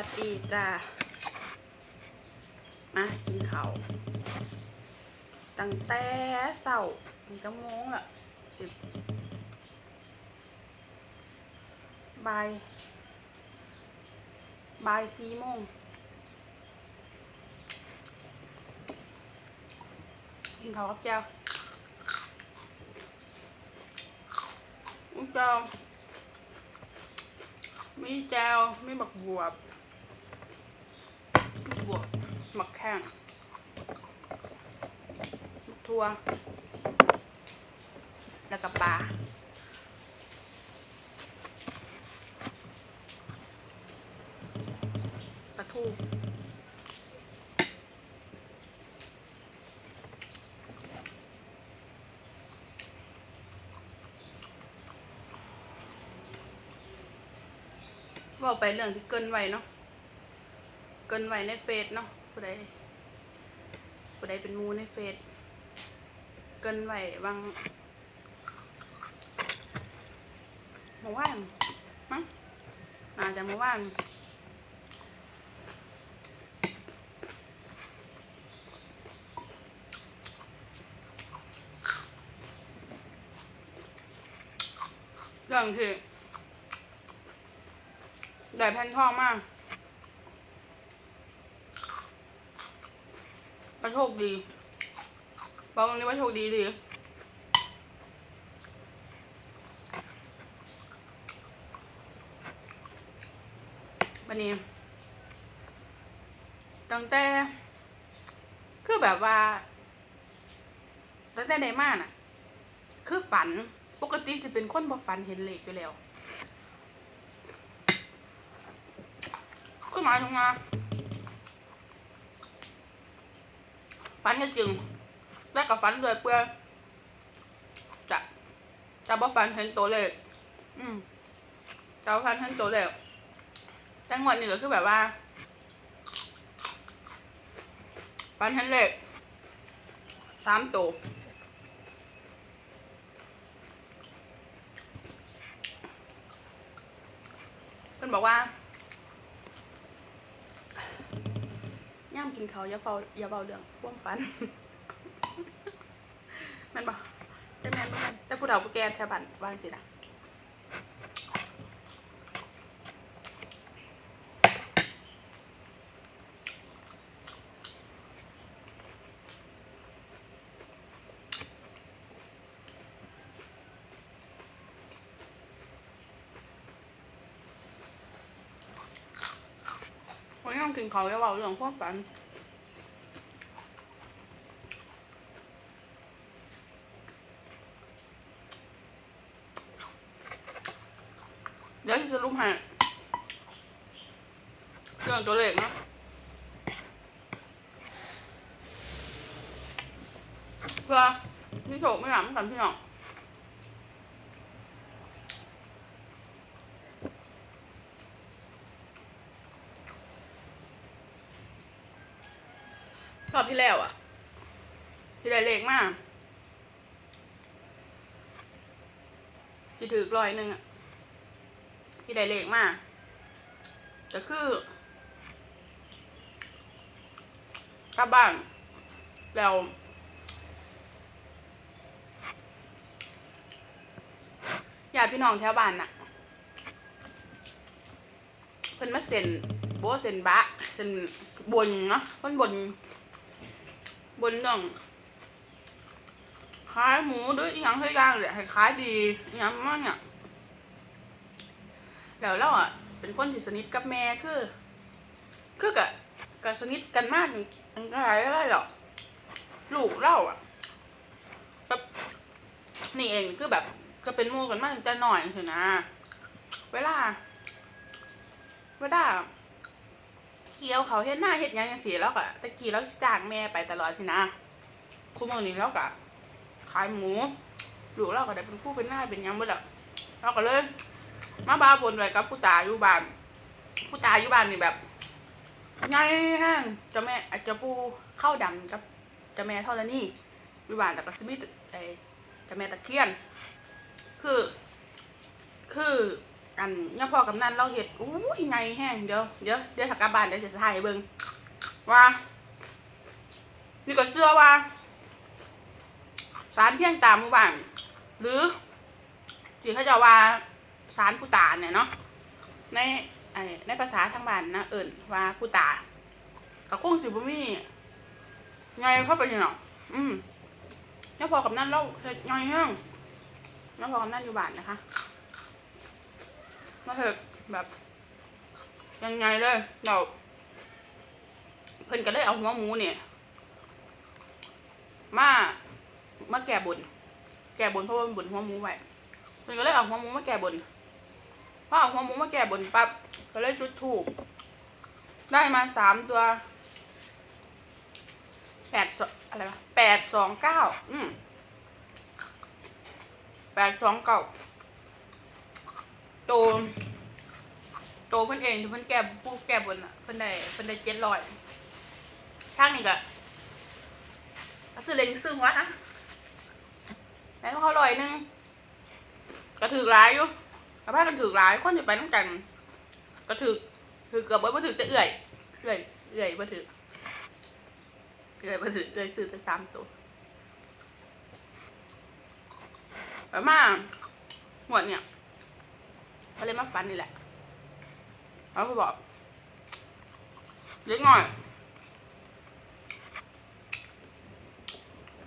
วัสดีจ้ามากินเขาตั้งแต่เช้าถึงจะโมงละสิบบ่ายบ่ายสี่โมงกินเขาวกับแก้วอุ้ยแก้วมีแจวมีบักบวบ หมักแข้งบักทั่ว แล้วก็ปลาปลาทูบอกไปเรื่องที่เกินไว้เนาะ เกินไว้ในเฟซเนาะ ผู้ใดผู้ใดเป็นมูในเฟซเกินไหวบางเมื่อวานมั้งน่าจะเมื่อวานเรื่องที่ได้แผ่นทองมาก โชคดีบอกตรงนี้ว่าโชคดีดีวันนี้ตั้งแต่ คือแบบว่า ตั้งแต่ในมาน่ะ คือฝันปกติจะเป็นคนบ่ฝันเห็นเหล็กอยู่แล้วคือหมายถึงว่า ฝันก็จริงแล้วก็ฝันด้วยเพื่อ จะจะบ่ฝันเห็นตัวเลขอืมจะบ่ฝันเห็นตัวเลขแต่งวดนี้ก็คือแบบว่า ฟันทันเลขสามตัวเพิ่นบอกว่า ย่ามกินเขาอย่าเฝ้าอย่าเบาเรื่องพ่วงฟันแมันบอกแต่แม่นบ่แม่นแต่ผู้เฒ่าผู้แก่แถวบ้านว่างสินะ กินเขาวอย่าเบาเรื่องพ่วงฟันเดี๋ยวจะรุปให้เรื่องตัวเลขเนะเพื่อพี่โฉกไม่หลังกันพี่น้อง รอบที่แล้วอะ ที่ได้เลขมากที่ถือกลอยหนึ่งอะ ที่ได้เลขมากก็คือกลับบ้านแล้วญาติพี่น้องแถวบ้านน่ะเพิ่นมาเซ็นโบเซ็นบะเซ็นบนเนาะเพิ่นบน บนต้องขายหมูหรืออีหยังให้ย่างเลยให้ขายดีอีหยังมากเนี่ยแล้วเราอะ เป็นคนที่สนิทกับแม่คือคือกะกะสนิทกันมากอันอะไรอะไรหรอกลูกเราอะแบบนี่เองคือแบบก็เป็นหมูกันมากจะหน่อยเถอะนะ เวลา เวลา เกี่ยวเขาเฮ็ดหน้าเฮ็ดหยังจังซี่แล้วก็ตะกี้เราจ้างแม่ไปตลอดสินะคุมื้อนี้เราก็ขายหมูลูกเราก็ได้เป็นผู้เป็นหน้าเป็นหยังเบิดแล้วเราก็เลย มาบ้าบนไว้กับผู้ตาอยู่บ้าน ผู้ตาอยู่บ้านนี่แบบไงห้างเจ้าแม่อาจจะปูเข้าดำกับเจ้าแม่เท่านี้อยู่บ้านแต่ก็สมิธไอเจ้าแม่ตะเคียน คือ คือ อันเนี่ยพ่อกับนั่นเราเห็ดอู้ยไงแห้งเดี๋ยวเดี๋ยวเดี๋ยวถักกลับบ้านเดี๋ยวจะถ่ายเบิงว่า นี่ก็เชื่อว่า สารเพียงตามหมู่บ้านหรือที่เขาจะว่าสารผู้ตาเนี่ยเนาะในไอ้ในภาษาทางบ้านนะเอิ่นว่าผู้ตาก็คงสิบ่มีไงเข้าไปนี่เนาะอืมเนี่ยพอกับนั่นเราเฮ็ดไงแห้งเนี่ยพอกับนั่นอยู่บ้านนะคะ มาเถอะแบบยังไงเลยเราเพิ่นก็เลยเอาหัวหมูเนี่ย มามาแก่บน แก่บนเพราะว่ามันบนหัวหมูไว้เพิ่นก็เลยเอาหัวหมูมาแก่บนพอเอาหัวหมูมาแก่บนปั๊บก็เลยจุดถูก ได้มาสามตัวแปดสอะไรวะแปดสองเก้าอืมแปดสองเก้า โต โตเพิ่นเองที่เพิ่นแก่ผู้แก่บนอะเพิ่นได้เพิ่นได้เจ็ดร้อยทางนี้ก็ซื้อเลนซื้อหัวนะแต่ต้องเขาลอยนึงก็ถือหลายอยู่กระพากันถือหลายคนอยู่ไปต้องกันก็ถือถือเกือบบ่ถือแต่เอื่อยเอื่อยเอื่อยบ่ถือเอื่อยบ่ถือเอื่อยซื้อแต่สามตัวแต่มาณหมวดเนี่ย เขาเลยมาฟันนี่แหละเขาก็บอกเล็กหน่อย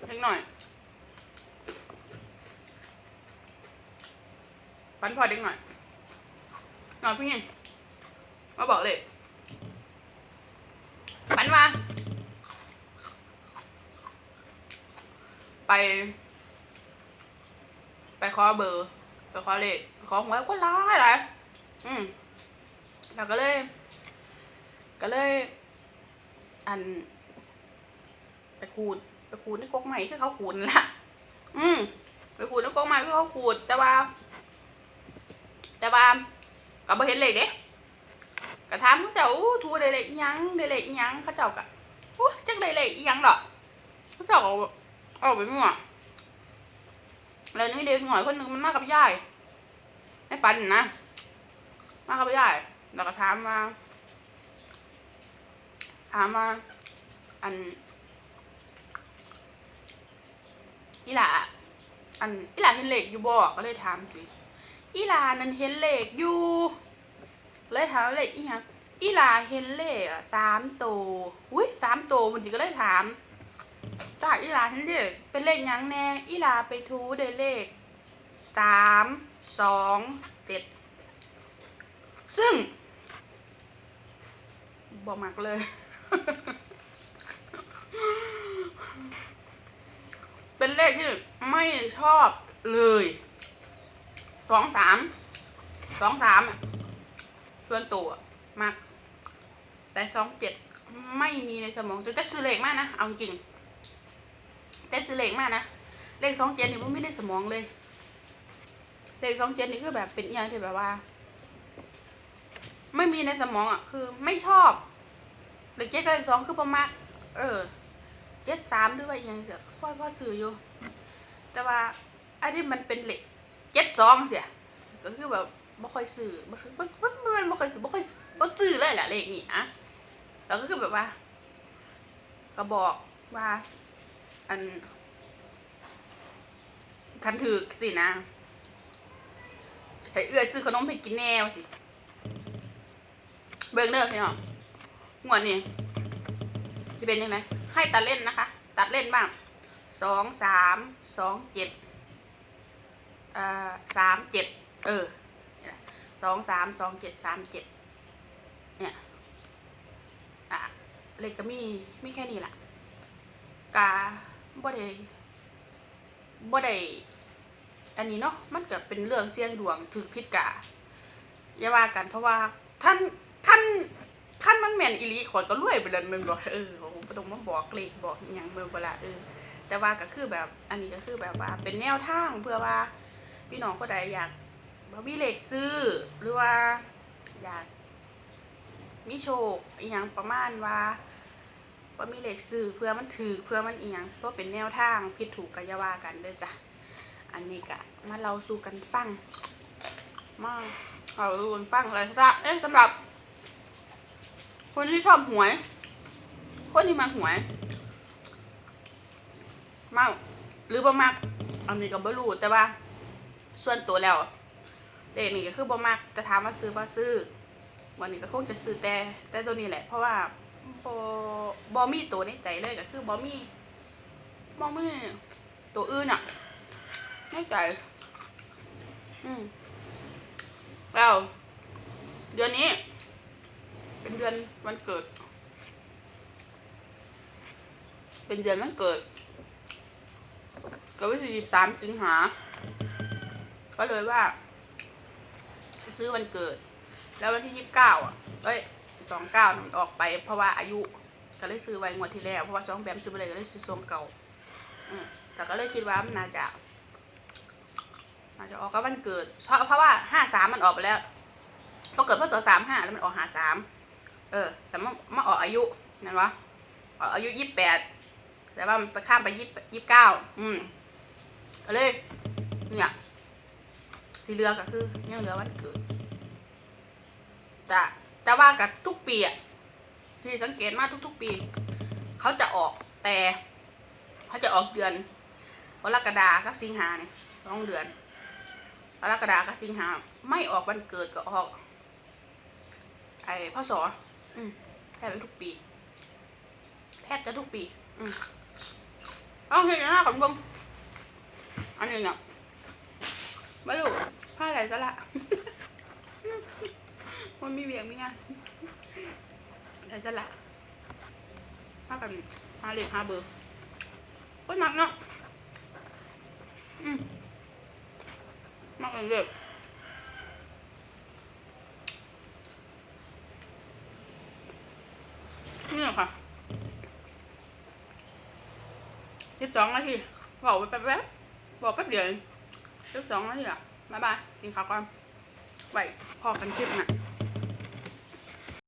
เล็กหน่อยฟันพอเด็กหน่อยหน่อยพี่เงินมาบอกเลยฟันมาไป ไปขอเบอร์ ไปขอเลขขอหวยก็ร้ายหลายอืมเราก็เลย ก็เลย อัน ไปขูดไปขูดในกกใหม่คือเขาขูดนั่นละอืมไปขูดในกกใหม่คือเขาขูด แต่ว่า แต่ว่าก็บ่เห็นเลยเด้ก็ถามเขาเจ้าทูได้เลขอิหยังได้เลขยังเขาเจ้าก็อู้จักได้เลขยังดอกเขาเจ้าเอาไปมั่ว แล้วนี่เด็กหน่อยคนหนึ่งมันมากับยายในฝันนะมากับยายแล้วก็ถามมาถามมาอันอีหล่าอันอีหล่าเห็นเหล็กอยู่บ่ก็เลยถามสิอีหล่านั่นเห็นเหล็กอยู่เลยถามเหล็กอีหยังอีหล่าเห็นเหล็กสามโตวอุ้ยสามโตวมันจิก็เลยถาม จ้าอีหลาเห็นเหล็กเป็นเลขยังแน่อีหลาไปทูได้เลขสามสองเจ็ดซึ่งบอกมักเลย เป็นเลขที่ไม่ชอบเลยสองสามสองสามอะส่วนตัวมากแต่สองเจ็ดไม่มีในสมองแต่แต่ซื้อเลขมากนะ เอาจริง แต่ซื้อเลขมากนะเลขสองเจ็ดนี่มันไม่ได้สมองเลย เลขสองเจ็ดนี่คือแบบเป็นอย่างที่แบบว่า ไม่มีในสมองอะคือไม่ชอบเลขเจ็ดกับเลขสองคือประมาณเออเจ็ดสามหรือว่าอหยังเสียพ่อพ่อซื้ออยู่ แต่ว่าอันนี้มันเป็นเหล็กเจ็ดสองเสียก็คือแบบบ่ค่อยซื้อบ่ซื้อบ่บ่บ่บ่ค่อยบ่ค่อยบ่ซื้อเลยแหละเลขนี่อะแล้วก็คือแบบว่า ก็บอกว่า อันคันถือสินะให้เอื้อยซื้อขนมให้กินแน่วสิเบิ่งเด้อพี่น้องงวดนี้จะเป็นยังไงให้ตัดเล่นนะคะ ตัดเล่นบ้างสองสามสองเจ็ดอ่าสามเจ็ดเออสองสามสองเจ็ดสามเจ็ดเนี่ยอะเลขก็มีมีแค่นี้แหละกา บ่ได้บ่ได้อันนี้เนาะมันก็เป็นเรื่องเสี่ยงดวงถือพิษกาอย่าว่ากันเพราะว่าท่านท่านท่านมันแม่นอีหลีขอยก็รวยไปเลยแมันบอกเออผมบ่ต้องมาบอกเลขบอกอย่างเมื่อเวลาเออแต่ว่าก็คือแบบอันนี้ก็คือแบบว่าเป็นแนวทางเพื่อว่าพี่น้องคนใดอยากบ่มีเลขซื้อ หรือว่าอยากมีโชคอีหยังประมาณว่า บ่ามีเลขซื้อเพื่อมันถือเพื่อมันเอียงเพราะเป็นแนวทางผิดถูกก็อย่าว่ากันเด้อจ้ะอันนี้ก็มาเราสู่กันฟังมาเฮเอาดูกันฟังอะไรสักเอ๊ะสำหรับ คนที่ชอบหวย คนที่มาหวยมากหรือบ่มากอันนี้ก็บ่รู้แต่ว่า ส่วนตัวแล้วเลขนี่ก็คือบ่มากจะถามว่าซื้อบ่ซื้อวันนี้ก็คงจะซื้อแต่แต่ตัวนี้แหละเพราะว่า บ่บ่มีตัวในใจเลยก็คือบ่มีบ่มีตัวอื่นอะในใจ อืมแล้วเดือนนี้ เป็นเดือนวันเกิด เป็นเดือนวันเกิดกิดวันที่สิบสามสิงหา ก็เลยว่า ซื้อวันเกิด แล้ววันที่ยี่สิบเก้าอะเอ้ย สองเก้ามันออกไป เพราะว่าอายุก็เลยซื้อไว้งวดที่แล้ว เพราะว่าสองแบมซื้อไปเลยก็เลยซื้อทรงเก่าอืมแต่ก็เลยคิดว่ามันน่าจะน่าจะออกก็วันเกิด เพราะเพราะว่าห้าสามมันออกไปแล้วพอเกิดพศสามห้าแล้วมันออกหาสามเออ แต่มันมาออกอายุนั่นวะออกอายุยี่สิบแปดแต่ว่ามันไปข้ามไปยี่ยี่สิบเก้าอืมก็เลย เนี่ยที่เหลือก็คือยังเหลือวันเกิดจะ จะว่ากับทุกปีอะที่สังเกตมาทุก ๆ ปี เขาจะออกแต่ เขาจะออกเดือนกรกฎากับสิงหาเนี่ยสองเดือนกรกฎากับสิงหาไม่ออกวันเกิดก็ออก ไอ้พ่อสออืมแทบจะทุกปีแทบจะทุกปี อืมเอาเห็นหน้าของผมอันนี้เนี่ยไม่รู้ผ้าอะไรซะละ มันมีเวียงมีงานอะไรซะละผ้ากันผ้าเหล็กผ้าเบอร์ก็หนักเนาะอืมมากเลยนี่ค่ะสิบสองนาทีบอกไปแป๊บๆบอกแป๊บเดียวเองสิบสองนาทีอะบ๊ายบายกินข้าวก่อนไว้พอกันคลิปน่ะ